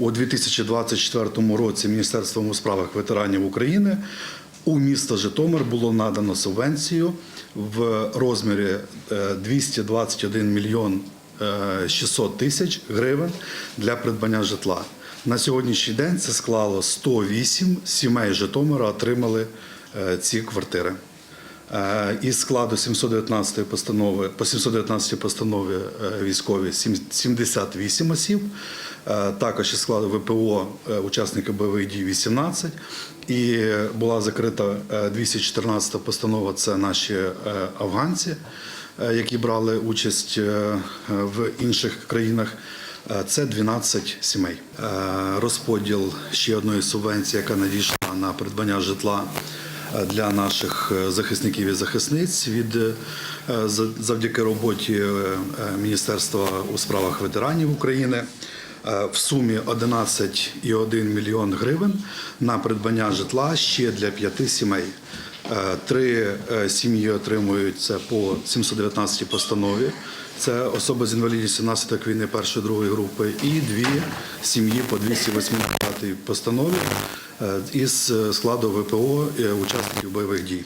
У 2024 році Міністерством у справах ветеранів України у місто Житомир було надано субвенцію в розмірі е, 221 мільйон е, 600 тисяч гривень для придбання житла. На сьогоднішній день це склало 108 сімей Житомира отримали е, ці квартири. Е, Із складу 719 постанови по 719 постанові е, військові сім- 78 осіб. Е, Також із складу ВПО учасники бойових дій 18. І була закрита е, 214 постанова. Це наші афганці, які брали участь в інших країнах. Це 12 сімей. Розподіл ще одної субвенції, яка надійшла на придбання житла для наших е, захисників і захисниць від е, завдяки роботі е, Міністерства у справах ветеранів України в сумі 11,1 мільйон гривень на придбання житла ще для п'яти сімей. Три сім'ї отримують це по 719 постанові. Це особи з інвалідністю внаслідок війни першої другої групи, і дві сім'ї по 280 постанові із складу ВПО е, учасників бойових дій.